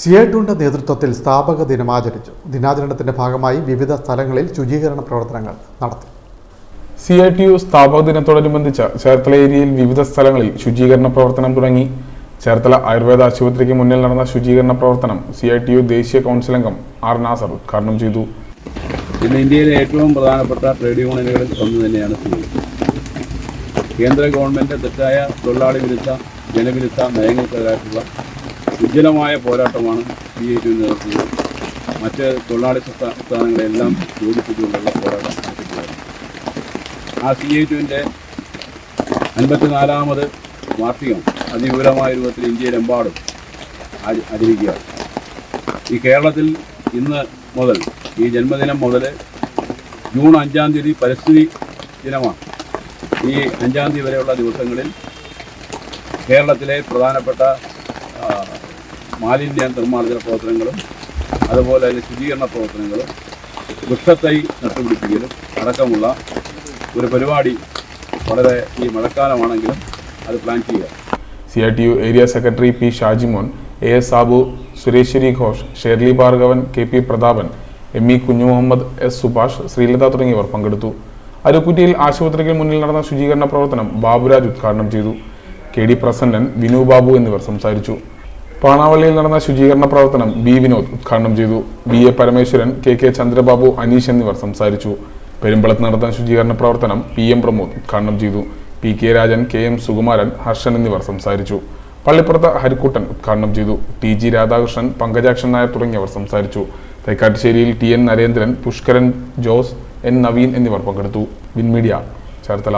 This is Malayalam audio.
സിഐടുവിന്റെ നേതൃത്വത്തിൽ സ്ഥാപക ദിനം ആചരിച്ചു. ദിനാചരണത്തിന്റെ ഭാഗമായി വിവിധ സ്ഥലങ്ങളിൽ ശുചീകരണ പ്രവർത്തനങ്ങൾ നടത്തി. സി ഐ ടി യു സ്ഥാപക ദിനത്തോടനുബന്ധിച്ച് ചേർത്തല ഏരിയയിൽ വിവിധ സ്ഥലങ്ങളിൽ ശുചീകരണ പ്രവർത്തനം തുടങ്ങി. ചേർത്തല ആയുർവേദ ആശുപത്രിക്ക് മുന്നിൽ നടന്ന ശുചീകരണ പ്രവർത്തനം സി ഐ ടി യു ദേശീയ കൗൺസിൽ അംഗം ആർ നാസർ ഉദ്ഘാടനം ചെയ്തു. ഇന്ന് ഇന്ത്യയിലെ ഏറ്റവും പ്രധാനപ്പെട്ട ട്രേഡ് യൂണിയനുകളിൽ ഒന്ന് തന്നെയാണ് സി കേന്ദ്ര ഗവൺമെന്റ് തെറ്റായ തൊഴിലാളി വിരുദ്ധ ജനവിരുദ്ധ നയങ്ങൾക്കെതിരായിട്ടുള്ള ഉജ്ജ്വലമായ പോരാട്ടമാണ് സി ഐ ടി നേതൃത്വത്തിൽ മറ്റ് തൊഴിലാളി സംസ്ഥാനങ്ങളെല്ലാം യോജിപ്പിച്ചുകൊണ്ടുള്ള പോരാട്ടം നടത്തിയിട്ടുള്ളത് ആ സി ഐ ടുവിന്റെ അൻപത്തിനാലാമത് വാർഷികം അതിവിപുലമായ രൂപത്തിൽ ഇന്ത്യയിലെമ്പാടും ആച- ആചരിക്കുക ഈ കേരളത്തിൽ ഇന്ന് മുതൽ ഈ ജന്മദിനം മുതൽ ജൂൺ അഞ്ചാം തീയതി പരിസ്ഥിതി ദിനമാണ്. ഈ അഞ്ചാം തീയതി വരെയുള്ള ദിവസങ്ങളിൽ കേരളത്തിലെ പ്രധാനപ്പെട്ട മാലിന്യ നിർമ്മാർജന പ്രവർത്തനങ്ങളും അതുപോലെ തന്നെ ശുചീകരണ പ്രവർത്തനങ്ങളും വൃക്ഷത്തൈ നട്ടുപിടിപ്പിക്കലും അടക്കമുള്ള ഒരു പരിപാടി വളരെ ഈ മഴക്കാലമാണെങ്കിലും അത് പ്ലാൻ ചെയ്യുക. C I T U area secretary P Shajimon A S Sabu Sureshwari Ghosh Shirley Bhargavan K P Prathapan M E Kunju Muhammad S Subhash Sreelatha തുടങ്ങിയവർ പങ്കെടുത്തു. അരുക്കുറ്റിയിൽ ആശുപത്രിക്ക് മുന്നിൽ നടന്ന ശുചീകരണ പ്രവർത്തനം ബാബുരാജ് ഉദ്ഘാടനം ചെയ്തു. കെ ഡി പ്രസന്നൻ വിനു ബാബു എന്നിവർ സംസാരിച്ചു. പാണാവള്ളിയിൽ നടന്ന ശുചീകരണ പ്രവർത്തനം ബി വിനോദ് ഉദ്ഘാടനം ചെയ്തു. B A Parameswaran K K Chandrababu Aneesh എന്നിവർ സംസാരിച്ചു. പെരുമ്പളത്ത് നടന്ന ശുചീകരണ പ്രവർത്തനം പി എം പ്രമോദ് ഉദ്ഘാടനം ചെയ്തു. P K Rajan K M Sukumaran Harshan എന്നിവർ സംസാരിച്ചു. പള്ളിപ്പുറത്ത് ഹരിക്കുട്ടൻ ഉദ്ഘാടനം ചെയ്തു. ടി ജി രാധാകൃഷ്ണൻ പങ്കജാക്ഷൻ നായർ തുടങ്ങിയവർ സംസാരിച്ചു. തൈക്കാട്ടുശ്ശേരിയിൽ T N Narendran Pushkaran Jose N Naveen എന്നിവർ പങ്കെടുത്തു. വിൻമീഡിയ ചേർത്തല.